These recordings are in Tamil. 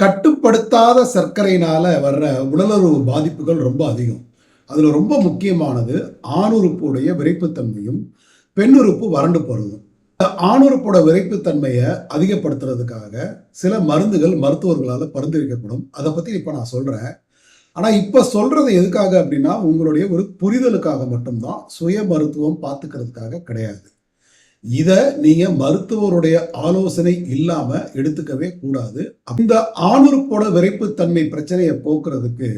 கட்டுப்படுத்தாத சர்க்கரையினால் வர்ற உடலுறவு பாதிப்புகள் ரொம்ப அதிகம். அதில் ரொம்ப முக்கியமானது ஆணுறுப்புடைய விரைப்புத்தன்மையும் பெண்ணுறுப்பு வறண்டு போகிறதும் ஆணுறுப்போட விரைப்புத்தன்மையை அதிகப்படுத்துறதுக்காக சில மருந்துகள் மருத்துவர்களால் பரிந்துரைக்கப்படும். அதை பற்றி இப்போ நான் சொல்கிறேன் ஆனால் இப்போ சொல்கிறது எதுக்காக அப்படின்னா உங்களுடைய ஒரு புரிதலுக்காக மட்டும்தான். சுய மருத்துவம் பார்த்துக்கிறதுக்காக கிடையாது. இதை நீங்கள் மருத்துவருடைய ஆலோசனை இல்லாமல் எடுத்துக்கவே கூடாது. இந்த ஆணுறுப்போட விரைப்புத்தன்மை பிரச்சனையை போக்குறதுக்கு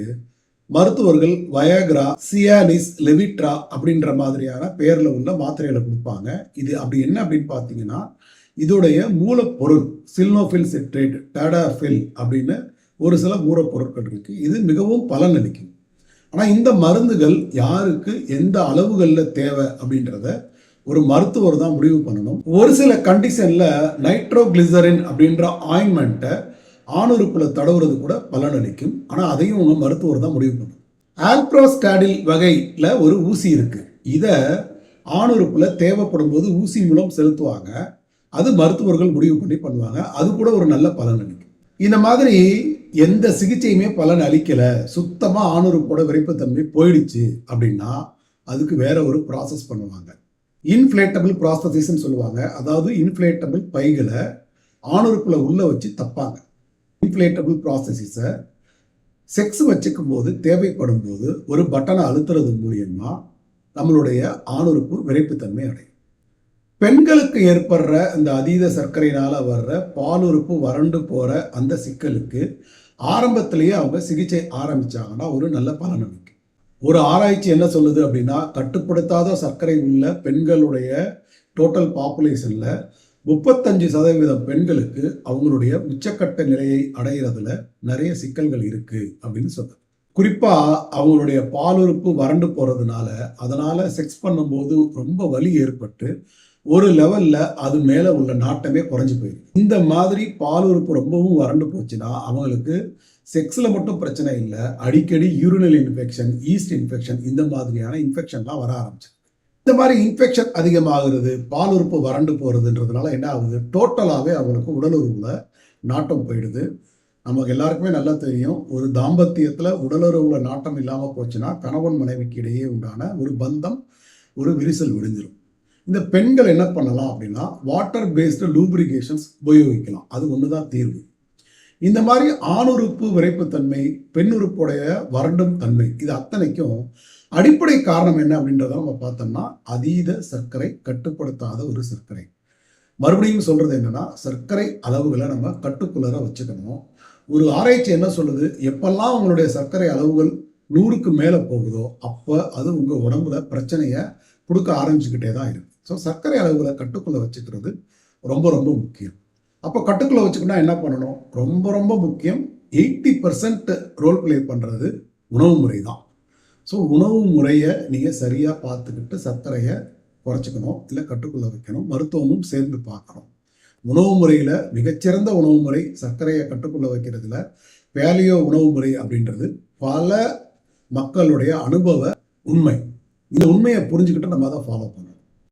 மருத்துவர்கள் வயக்ரா சியானிஸ் லெவிட்ரா அப்படின்ற மாதிரியான பெயரில் உள்ள மாத்திரைகளை கொடுப்பாங்க. இது அப்படி என்ன அப்படின்னு பார்த்தீங்கன்னா இதோடைய மூலப்பொருள் சில்னோஃபில் சிட்ரேட் டேடாஃபில் அப்படின்னு ஒரு சில மூலப்பொருட்கள் இருக்குது இது மிகவும் பலனளிக்கும் ஆனால் இந்த மருந்துகள் யாருக்கு எந்த அளவுகளில் தேவை அப்படின்றத ஒரு மருத்துவர் தான் முடிவு பண்ணணும். ஒரு சில கண்டிஷன்ல நைட்ரோகிளிசரின் அப்படின்ற ஆயின்மெண்ட்டை ஆணுறுப்புல தடவுறது கூட பலனளிக்கும். ஆனால் அதையும் உங்க மருத்துவர் தான் முடிவு பண்ணணும். ஆல்ப்ரோஸ்டாடில் வகையில் ஒரு ஊசி இருக்கு. இதை ஆணுறுப்புல தேவைப்படும் போது ஊசி மூலம் செலுத்துவாங்க. அது மருத்துவர்கள் முடிவு பண்ணி பண்ணுவாங்க. அது கூட ஒரு நல்ல பலன் அளிக்கும் இந்த மாதிரி எந்த சிகிச்சையுமே பலன் அளிக்கல சுத்தமாக ஆணுறுப்போட விரைப்புத்தன்மை போயிடுச்சு அப்படின்னா அதுக்கு வேற ஒரு ப்ராசஸ் பண்ணுவாங்க. இன்ஃப்ளேட்டபிள் ப்ராஸ்தசிஸ்ன்னு சொல்லுவாங்க. அதாவது இன்ஃப்ளேட்டபிள் பைகளை ஆணுறுப்புல உள்ள வச்சு தப்பாங்க. இன்ஃப்ளேட்டபிள் ப்ராசஸிஸை செக்ஸ் வச்சுக்கும் போது தேவைப்படும் போது ஒரு பட்டனை அழுத்துறது மூலியமாக நம்மளுடைய ஆணுறுப்பு விரைப்புத்தன்மை அடையும். பெண்களுக்கு ஏற்படுற இந்த அதீத சர்க்கரையினால் வர்ற பாலுறுப்பு வறண்டு போகிற அந்த சிக்கலுக்கு ஆரம்பத்திலேயே அவங்க சிகிச்சை ஆரம்பித்தாங்கன்னா ஒரு நல்ல பலன் ஒரு ஆராய்ச்சி என்ன சொல்லுது அப்படின்னா கட்டுப்படுத்தாத சர்க்கரை உள்ள பெண்களுடைய டோட்டல் பாப்புலேஷனில் முப்பத்தஞ்சு சதவீதம் பெண்களுக்கு அவங்களுடைய உச்சக்கட்ட நிலையை அடையிறதுல நிறைய சிக்கல்கள் இருக்குது அப்படின்னு சொல்லுது குறிப்பாக அவங்களுடைய பாலுறுப்பு வறண்டு போகிறதுனால அதனால் செக்ஸ் பண்ணும்போது ரொம்ப வலி ஏற்பட்டு ஒரு லெவலில் அது மேலே உள்ள நாட்டமே குறைஞ்சி போயிடுது இந்த மாதிரி பாலுறுப்பு ரொம்பவும் வறண்டு போச்சுன்னா அவங்களுக்கு செக்ஸில் மட்டும் பிரச்சனை இல்லை. அடிக்கடி யூரினல் இன்ஃபெக்ஷன் ஈஸ்ட் இன்ஃபெக்ஷன் இந்த மாதிரியான இன்ஃபெக்ஷன்லாம் வர ஆரம்பிச்சு இந்த மாதிரி இன்ஃபெக்ஷன் அதிகமாகிறது பால் உறுப்பு வறண்டு போகிறதுன்றதுனால என்ன ஆகுது? டோட்டலாகவே அவங்களுக்கு உடலுறவுல நாட்டம் போயிடுது. நமக்கு எல்லாருக்குமே நல்லா தெரியும். ஒரு தாம்பத்தியத்தில் உடலுறவுல நாட்டம் இல்லாமல் போச்சுன்னா கணவன் மனைவிக்கு இடையே உண்டான ஒரு பந்தம் ஒரு விரிசல் விடிஞ்சிடும் இந்த பெண்கள் என்ன பண்ணலாம் அப்படின்னா வாட்டர் பேஸ்டு லூப்ரிகேஷன்ஸ் உபயோகிக்கலாம். அது ஒன்று தான் தீர்வு. இந்த மாதிரி ஆணுறுப்பு விரைப்புத்தன்மை பெண்ணுறுப்புடைய வறண்டும் தன்மை இது அத்தனைக்கும் அடிப்படை காரணம் என்ன அப்படின்றத நம்ம பார்த்தோம்னா அதீத சர்க்கரை கட்டுப்படுத்தாத ஒரு சர்க்கரை. மறுபடியும் சொல்றது என்னன்னா சர்க்கரை அளவுகளை நம்ம கட்டுக்குள்ளர வச்சுக்கணும். ஒரு ஆராய்ச்சி என்ன சொல்லுது? எப்பெல்லாம் உங்களுடைய சர்க்கரை அளவுகள் நூறுக்கு மேலே போகுதோ அப்போ அது உங்கள் உடம்புல பிரச்சனையை கொடுக்க ஆரம்பிச்சுக்கிட்டே தான் இருக்கு. ஸோ சர்க்கரை அளவுகளை கட்டுக்குள்ளே வச்சுக்கிறது ரொம்ப ரொம்ப முக்கியம். அப்போ கட்டுக்குள்ளே வச்சுக்கணும்னா என்ன பண்ணணும்? ரொம்ப ரொம்ப முக்கியம். எயிட்டி பர்சன்ட் ரோல் பிளே பண்ணுறது உணவு முறை தான் ஸோ உணவு முறையை நீங்கள் சரியாக பார்த்துக்கிட்டு சர்க்கரையை குறைச்சிக்கணும் இல்லை கட்டுக்குள்ளே வைக்கணும் மருத்துவமும் சேர்ந்து பார்க்கணும். உணவு முறையில் மிகச்சிறந்த உணவு முறை சர்க்கரையை கட்டுக்குள்ளே வைக்கிறதுல பேலியோ உணவு முறை அப்படின்றது பல மக்களுடைய அனுபவ உண்மை. இந்த உண்மையை புரிஞ்சுக்கிட்டு நம்ம அதை ஃபாலோ பண்ணணும்.